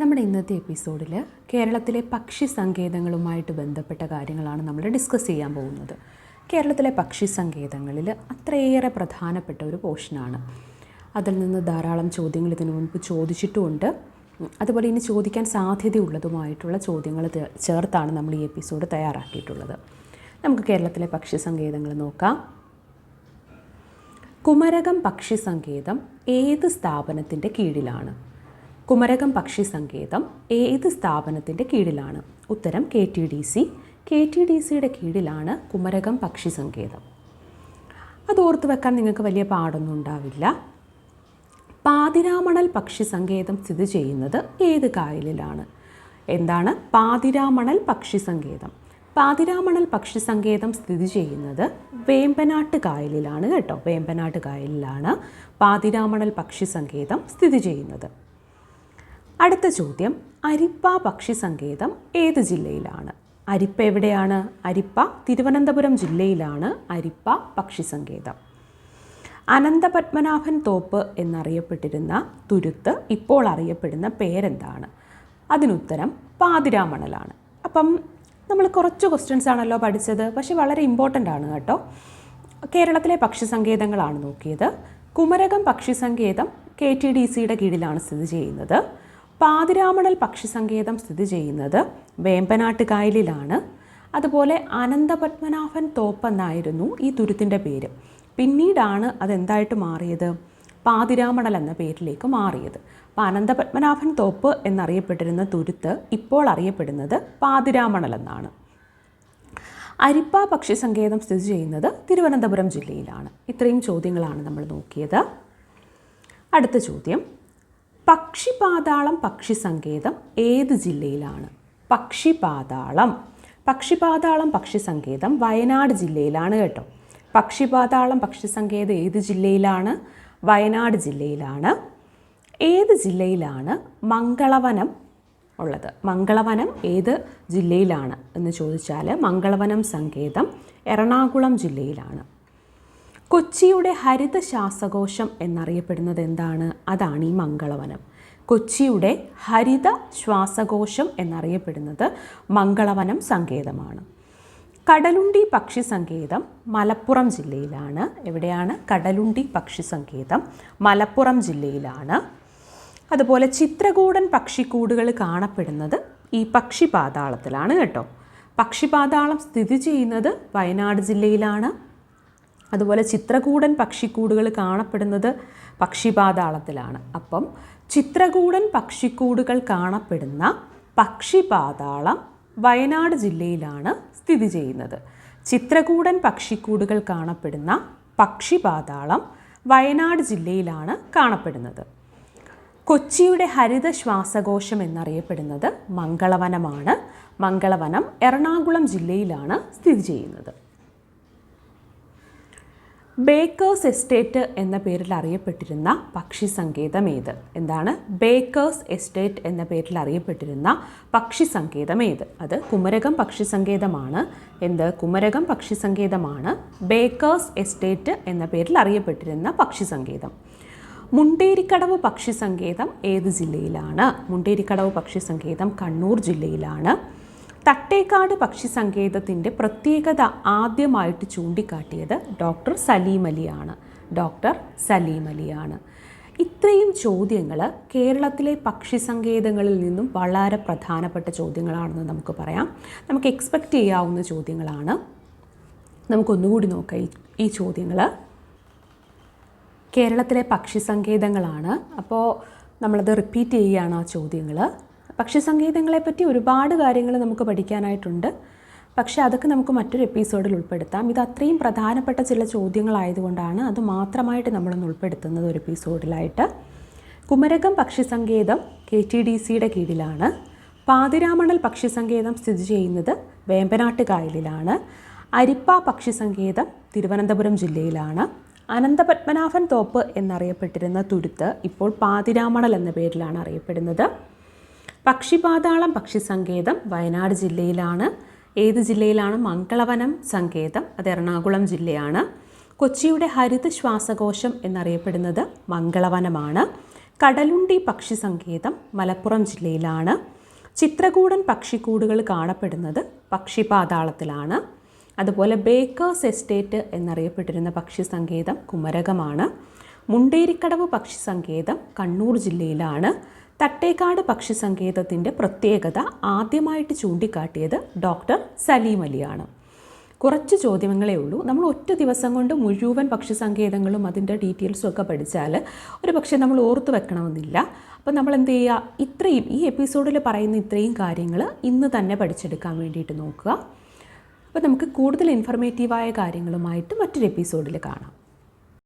നമ്മുടെ ഇന്നത്തെ എപ്പിസോഡിൽ കേരളത്തിലെ പക്ഷി സങ്കേതങ്ങളുമായിട്ട് ബന്ധപ്പെട്ട കാര്യങ്ങളാണ് നമ്മൾ ഡിസ്കസ് ചെയ്യാൻ പോകുന്നത്. കേരളത്തിലെ പക്ഷി സങ്കേതങ്ങളിൽ അത്രയേറെ പ്രധാനപ്പെട്ട ഒരു പോഷനാണ് അതിൽ നിന്ന് ധാരാളം ചോദ്യങ്ങൾ ഇതിനു മുൻപ് ചോദിച്ചിട്ടുമുണ്ട്. അതുപോലെ ഇനി ചോദിക്കാൻ സാധ്യതയുള്ളതുമായിട്ടുള്ള ചോദ്യങ്ങൾ ചേർത്താണ് നമ്മൾ ഈ എപ്പിസോഡ് തയ്യാറാക്കിയിട്ടുള്ളത്. നമുക്ക് കേരളത്തിലെ പക്ഷി സങ്കേതങ്ങൾ നോക്കാം. കുമരകം പക്ഷി സങ്കേതം ഏത് സ്ഥാപനത്തിന്റെ കീഴിലാണ്? കുമരകം പക്ഷി സങ്കേതം ഏത് സ്ഥാപനത്തിന്റെ കീഴിലാണ്? ഉത്തരം K T D C. K T D സിയുടെ കീഴിലാണ് കുമരകം പക്ഷി സങ്കേതം. അത് ഓർത്ത് വെക്കാൻ നിങ്ങൾക്ക് വലിയ പാടൊന്നും ഉണ്ടാവില്ല. പാതിരാമണൽ പക്ഷി സങ്കേതം സ്ഥിതി ചെയ്യുന്നത് ഏത് കായലിലാണ്? എന്താണ്? പാതിരാമണൽ പക്ഷി സങ്കേതം. പാതിരാമണൽ പക്ഷി സങ്കേതം സ്ഥിതി ചെയ്യുന്നത് വേമ്പനാട്ട് കായലിലാണ് കേട്ടോ. വേമ്പനാട്ട് കായലിലാണ് പാതിരാമണൽ പക്ഷി സങ്കേതം സ്ഥിതി ചെയ്യുന്നത്. അടുത്ത ചോദ്യം അരിപ്പ പക്ഷി സങ്കേതം ഏത് ജില്ലയിലാണ്? അരിപ്പ എവിടെയാണ്? അരിപ്പ തിരുവനന്തപുരം ജില്ലയിലാണ് അരിപ്പ പക്ഷി സങ്കേതം. അനന്തപത്മനാഭൻ തോപ്പ് എന്നറിയപ്പെട്ടിരുന്ന തുരുത്ത് ഇപ്പോൾ അറിയപ്പെടുന്ന പേരെന്താണ്? അതിനുത്തരം പാതിരാമണലാണ്. അപ്പം നമ്മൾ കുറച്ച് ക്വസ്റ്റ്യൻസ് ആണല്ലോ പഠിച്ചത് പക്ഷെ വളരെ ഇമ്പോർട്ടന്റ് ആണ് കേട്ടോ. കേരളത്തിലെ പക്ഷി സങ്കേതങ്ങളാണ് നോക്കിയത്. കുമരകം പക്ഷി സങ്കേതം കെ ടി ഡി സിയുടെ കീഴിലാണ് സ്ഥിതി ചെയ്യുന്നത്. പാതിരാമണൽ പക്ഷി സങ്കേതം സ്ഥിതി ചെയ്യുന്നത് വേമ്പനാട്ട് കായലിലാണ് അതുപോലെ അനന്തപത്മനാഭൻ തോപ്പെന്നായിരുന്നു ഈ തുരുത്തിന്റെ പേര്. പിന്നീടാണ് അതെന്തായിട്ട് മാറിയത്? പാതിരാമണൽ എന്ന പേരിലേക്ക് മാറിയത്. അപ്പോൾ അനന്തപത്മനാഭൻ തോപ്പ് എന്നറിയപ്പെട്ടിരുന്ന തുരുത്ത് ഇപ്പോൾ അറിയപ്പെടുന്നത് പാതിരാമണൽ എന്നാണ്. അരിപ്പ പക്ഷി സങ്കേതം സ്ഥിതി ചെയ്യുന്നത് തിരുവനന്തപുരം ജില്ലയിലാണ്. ഇത്രയും ചോദ്യങ്ങളാണ് നമ്മൾ നോക്കിയത്. അടുത്ത ചോദ്യം. പക്ഷിപാതാളം പക്ഷി സങ്കേതം ഏത് ജില്ലയിലാണ്? പക്ഷിപാതാളം. പക്ഷിപാതാളം പക്ഷി സങ്കേതം വയനാട് ജില്ലയിലാണ് കേട്ടോ. പക്ഷിപാതാളം പക്ഷി സങ്കേതം ഏത് ജില്ലയിലാണ്? വയനാട് ജില്ലയിലാണ്. ഏത് ജില്ലയിലാണ് മംഗളവനം ഉള്ളത്? മംഗളവനം ഏത് ജില്ലയിലാണ് എന്ന് ചോദിച്ചാൽ മംഗളവനം സങ്കേതം എറണാകുളം ജില്ലയിലാണ്. കൊച്ചിയുടെ ഹരിത ശ്വാസകോശം എന്നറിയപ്പെടുന്നത് എന്താണ്? അതാണ് ഈ മംഗളവനം. കൊച്ചിയുടെ ഹരിത ശ്വാസകോശം എന്നറിയപ്പെടുന്നത് മംഗളവനം സങ്കേതമാണ്. കടലുണ്ടി പക്ഷി സങ്കേതം മലപ്പുറം ജില്ലയിലാണ്. എവിടെയാണ്? കടലുണ്ടി പക്ഷി സങ്കേതം മലപ്പുറം ജില്ലയിലാണ്. അതുപോലെ ചിത്രകൂടൻ പക്ഷിക്കൂടുകൾ കാണപ്പെടുന്നത് ഈ പക്ഷിപാതാളത്തിലാണ് കേട്ടോ. പക്ഷിപാതാളം സ്ഥിതി ചെയ്യുന്നത് വയനാട് ജില്ലയിലാണ്. അതുപോലെ ചിത്രകൂടൻ പക്ഷിക്കൂടുകൾ കാണപ്പെടുന്നത് പക്ഷിപാതാളത്തിലാണ്. അപ്പം ചിത്രകൂടൻ പക്ഷിക്കൂടുകൾ കാണപ്പെടുന്ന പക്ഷിപാതാളം വയനാട് ജില്ലയിലാണ് സ്ഥിതി ചെയ്യുന്നത്. ചിത്രകൂടൻ പക്ഷിക്കൂടുകൾ കാണപ്പെടുന്ന പക്ഷിപാതാളം വയനാട് ജില്ലയിലാണ് കാണപ്പെടുന്നത്. കൊച്ചിയുടെ ഹരിത ശ്വാസകോശം എന്നറിയപ്പെടുന്നത് മംഗളവനമാണ്. മംഗളവനം എറണാകുളം ജില്ലയിലാണ് സ്ഥിതി ചെയ്യുന്നത്. ബേക്കേഴ്സ് എസ്റ്റേറ്റ് എന്ന പേരിൽ അറിയപ്പെട്ടിരുന്ന പക്ഷി സങ്കേതം ഏത്? എന്താണ്? ബേക്കേഴ്സ് എസ്റ്റേറ്റ് എന്ന പേരിൽ അറിയപ്പെട്ടിരുന്ന പക്ഷി സങ്കേതം ഏത്? അത് കുമരകം പക്ഷി സങ്കേതമാണ് എന്ത്? കുമരകം പക്ഷി സങ്കേതമാണ് ബേക്കേഴ്സ് എസ്റ്റേറ്റ് എന്ന പേരിൽ അറിയപ്പെട്ടിരുന്ന പക്ഷി സങ്കേതം മുണ്ടേരിക്കടവ് പക്ഷി സങ്കേതം ഏത് ജില്ലയിലാണ്? മുണ്ടേരിക്കടവ് പക്ഷി സങ്കേതം കണ്ണൂർ ജില്ലയിലാണ്. തട്ടേക്കാട് പക്ഷി സങ്കേതത്തിന്റെ പ്രത്യേകത ആദ്യമായിട്ട് ചൂണ്ടിക്കാട്ടിയത് ഡോക്ടർ സലീം അലിയാണ്. ഡോക്ടർ സലീം അലിയാണ്. ഇത്രയും ചോദ്യങ്ങൾ കേരളത്തിലെ പക്ഷി സങ്കേതങ്ങളിൽ നിന്നും വളരെ പ്രധാനപ്പെട്ട ചോദ്യങ്ങളാണെന്ന് നമുക്ക് പറയാം. നമുക്ക് എക്സ്പെക്റ്റ് ചെയ്യാവുന്ന ചോദ്യങ്ങളാണ്. നമുക്കൊന്നുകൂടി നോക്കാം ഈ ഈ ചോദ്യങ്ങൾ കേരളത്തിലെ പക്ഷി സങ്കേതങ്ങളാണ് അപ്പോൾ നമ്മളത് റിപ്പീറ്റ് ചെയ്യുകയാണ് ആ ചോദ്യങ്ങൾ പക്ഷി സങ്കേതങ്ങളെപ്പറ്റി ഒരുപാട് കാര്യങ്ങൾ നമുക്ക് പഠിക്കാനായിട്ടുണ്ട്. പക്ഷേ അതൊക്കെ നമുക്ക് മറ്റൊരു എപ്പിസോഡിൽ ഉൾപ്പെടുത്താം. ഇത് അത്രയും പ്രധാനപ്പെട്ട ചില ചോദ്യങ്ങളായതുകൊണ്ടാണ് അത് മാത്രമായിട്ട് നമ്മളൊന്ന് ഉൾപ്പെടുത്തുന്നത് ഒരു എപ്പിസോഡിലായിട്ട്. കുമരകം പക്ഷി സങ്കേതം കെ ടി ഡി സിയുടെ കീഴിലാണ്. പാതിരാമണൽ പക്ഷി സങ്കേതം സ്ഥിതി ചെയ്യുന്നത് വേമ്പനാട്ട് കായലിലാണ് അരിപ്പ പക്ഷി സങ്കേതം തിരുവനന്തപുരം ജില്ലയിലാണ്. അനന്തപത്മനാഭൻ തോപ്പ് എന്നറിയപ്പെട്ടിരുന്ന തുരുത്ത് ഇപ്പോൾ പാതിരാമണൽ എന്ന പേരിലാണ് അറിയപ്പെടുന്നത്. പക്ഷിപാതാളം പക്ഷി സങ്കേതം വയനാട് ജില്ലയിലാണ്. ഏത് ജില്ലയിലാണ്? മംഗളവനം സങ്കേതം അത് എറണാകുളം ജില്ലയാണ്. കൊച്ചിയുടെ ഹരിത ശ്വാസകോശം എന്നറിയപ്പെടുന്നത് മംഗളവനമാണ്. കടലുണ്ടി പക്ഷി സങ്കേതം മലപ്പുറം ജില്ലയിലാണ്. ചിത്രകൂടൻ പക്ഷിക്കൂടുകൾ കാണപ്പെടുന്നത് പക്ഷിപാതാളത്തിലാണ്. അതുപോലെ ബേക്കേഴ്സ് എസ്റ്റേറ്റ് എന്നറിയപ്പെട്ടിരുന്ന പക്ഷി സങ്കേതം കുമരകമാണ്. മുണ്ടേരിക്കടവ് പക്ഷി സങ്കേതം കണ്ണൂർ ജില്ലയിലാണ്. തട്ടേക്കാട് പക്ഷി സങ്കേതത്തിന്റെ പ്രത്യേകത ആദ്യമായിട്ട് ചൂണ്ടിക്കാട്ടിയത് ഡോക്ടർ സലീം അലിയാണ്. കുറച്ച് ചോദ്യങ്ങളേ ഉള്ളൂ. നമ്മൾ ഒറ്റ ദിവസം കൊണ്ട് മുഴുവൻ പക്ഷി സങ്കേതങ്ങളും അതിന്റെ ഡീറ്റെയിൽസും ഒക്കെ പഠിച്ചാൽ ഒരു പക്ഷേ നമ്മൾ ഓർത്ത് വെക്കണമെന്നില്ല. അപ്പോൾ നമ്മൾ എന്ത് ചെയ്യുക ഇത്രയും ഈ എപ്പിസോഡിൽ പറയുന്ന ഇത്രയും കാര്യങ്ങൾ ഇന്ന് തന്നെ പഠിച്ചെടുക്കാൻ വേണ്ടിയിട്ട് നോക്കുക. അപ്പോൾ നമുക്ക് കൂടുതൽ ഇൻഫർമേറ്റീവായ കാര്യങ്ങളുമായിട്ട് മറ്റൊരു എപ്പിസോഡിൽ കാണാം.